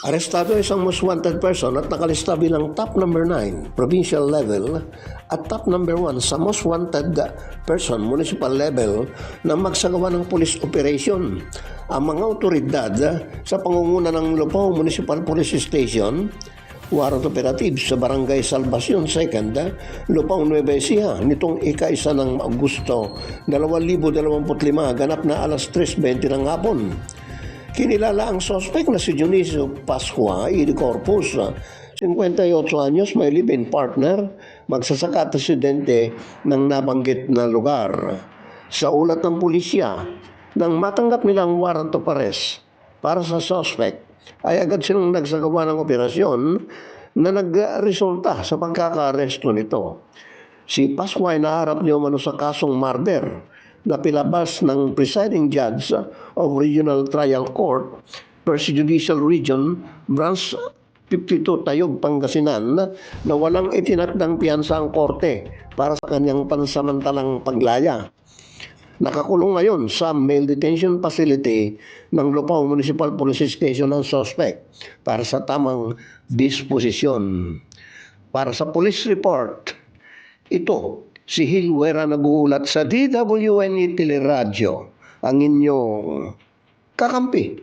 Arestado ang isang most wanted person at nakalista bilang top number 9, provincial level, at top number 1 sa most wanted person, municipal level, na magsagawa ng police operation. Ang mga otoridad sa pangunguna ng Lupao Municipal Police Station, warrant operative sa Barangay Salvacion 2nd, Lupao Nueva Ecija, nitong ika-isa ng Augusto 2025, ganap na alas 3.20 ng hapon. Kinilala ang sospek na si Dionisio Pascua y de Corpus, 58 anyos, may live-in partner, magsasaka at residente ng nabanggit na lugar. Sa ulat ng pulisya, nang matanggap nilang warrant of arrest para sa sospek, ay agad silang nagsagawa ng operasyon na nagresulta sa pagkakaaresto nito. Si Pascua ay naharap niyo mano sa kasong murder na pilabas ng presiding judge of Regional Trial Court, First Judicial Region, Branch 52 Tayog, Pangasinan, na walang itinakdang piyansa ang korte para sa kanyang pansamantalang paglaya. Nakakulong ngayon sa male detention facility ng Lupao Municipal Police Station ang suspect para sa tamang disposisyon. Para sa police report, ito, si Hilwera naguulat sa DWNE Teleradyo, ang inyong kakampi